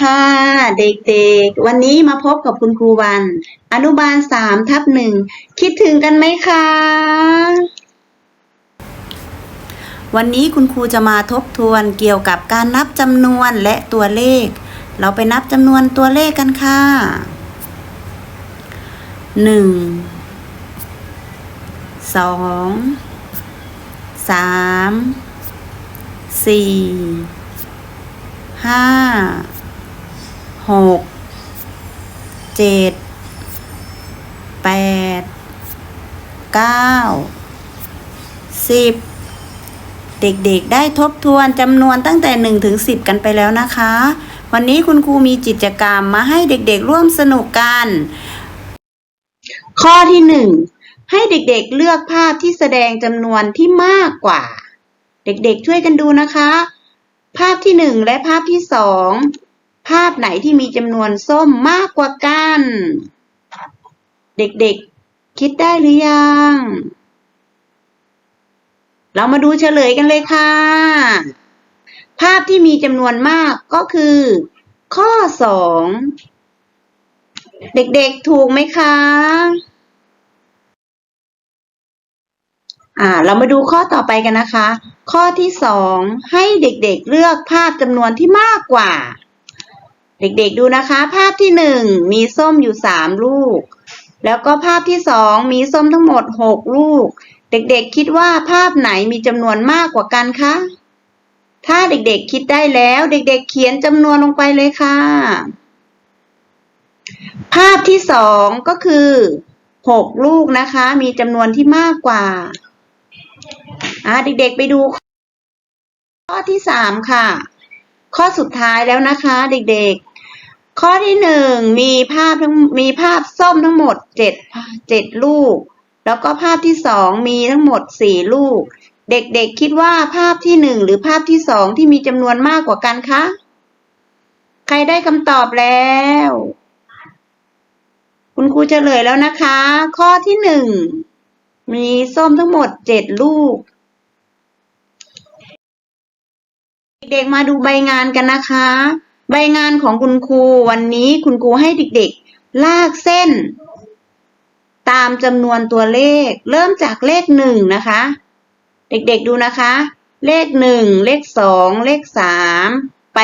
ค่ะเด็กๆ วันนี้มาพบกับคุณครูวัน อนุบาลสามทับหนึ่งคิดถึงกันไหมคะ วันนี้คุณครูจะมาทบทวนเกี่ยวกับการนับจำนวนและตัวเลข เราไปนับจำนวนตัวเลขกันค่ะหนึ่งสองสามสี่ห้า หกเจ็ดแปดเก้าสิบเด็กๆ ได้ทบทวนจำนวนตั้งแต่หนึ่งถึงสิบกันไปแล้วนะคะ วันนี้คุณครูมีกิจกรรมมาให้เด็กๆร่วมสนุกกัน ข้อที่หนึ่งให้เด็กๆเลือกภาพที่แสดงจำนวนที่มากกว่า เด็กๆช่วยกันดูนะคะ ภาพที่หนึ่งและภาพที่สอง ภาพไหนที่มีจำนวนส้มมากกว่ากัน เด็กๆ คิดได้หรือยัง เรามาดูเฉลยกันเลยค่ะ ภาพที่มีจำนวนมากก็คือ ข้อสองเด็กๆ ถูกไหมคะอ่าเรามาดูข้อต่อไปกันนะคะ ข้อที่สองให้เด็กๆเลือกภาพจำนวนที่มากกว่า เด็กๆดูนะคะ ภาพที่หนึ่งมีส้มอยู่สามลูก แล้วก็ภาพที่สองมีส้มทั้งหมดหกลูก เด็กๆคิดว่าภาพไหนมีจำนวนมากกว่ากันคะ ถ้าเด็กๆคิดได้แล้ว เด็กๆเขียนจำนวนลงไปเลยค่ะ ภาพที่สองก็คือหกลูกนะคะ มีจำนวนที่มากกว่าอ่าเด็กๆไปดูข้อที่สามค่ะ ข้อสุดท้ายแล้วนะคะ เด็กๆ ข้อที่หนึ่งมีภาพทั้งมีภาพส้มทั้งหมดเจ็ดเจ็ดลูก แล้วก็ภาพที่สองมีทั้งหมดสี่ลูก เด็กๆคิดว่าภาพที่หนึ่งหรือภาพที่สองที่มีจำนวนมากกว่ากันคะ ใครได้คำตอบแล้ว คุณครูเฉลยแล้วนะคะ ข้อที่หนึ่งมีส้มทั้งหมดเจ็ดลูก เด็กๆมาดูใบงานกันนะคะ ใบงานของคุณครูวันนี้คุณครูให้เด็กๆ ลากเส้น ตามจำนวนตัวเลข เริ่มจากเลขหนึ่งนะคะ เด็กๆดูนะคะ เลขหนึ่งเลขสองเลขสามไป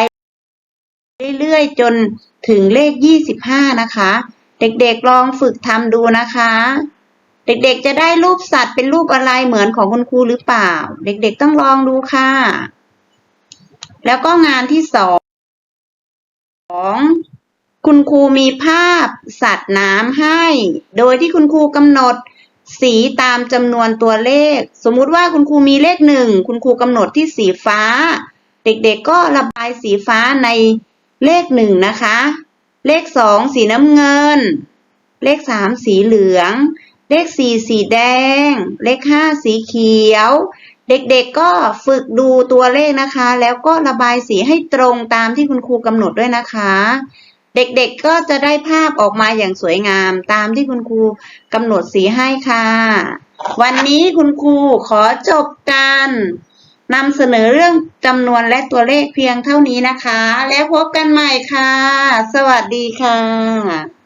เรื่อยๆจนถึงเลขยี่สิบห้านะคะ เด็กๆลองฝึกทำดูนะคะ เด็กๆจะได้รูปสัตว์เป็นรูปอะไรเหมือนของคุณครูหรือเปล่า เด็กๆต้องลองดูค่ะ แล้วก็งานที่สอง องคุณครูมีภาพสัตว์น้ำให้ โดยที่คุณครูกำหนดสีตามจำนวนตัวเลข สมมุติว่าคุณครูมีเลขหนึ่งคุณครูกำหนดที่สีฟ้า เด็กๆก็ระบายสีฟ้าในเลขหนึ่งนะคะ เลขสองสีน้ำเงิน เลขสามสีเหลือง เลขสี่สีแดง เลขห้าสีเขียว เด็กๆก็ฝึกดูตัวเลขนะคะ แล้วก็ระบายสีให้ตรงตามที่คุณครูกำหนดด้วยนะคะ เด็กๆก็จะได้ภาพออกมาอย่างสวยงาม ตามที่คุณครูกำหนดสีให้ค่ะ วันนี้คุณครูขอจบการนำเสนอเรื่องจำนวนและตัวเลขเพียงเท่านี้นะคะ แล้วพบกันใหม่ค่ะ สวัสดีค่ะ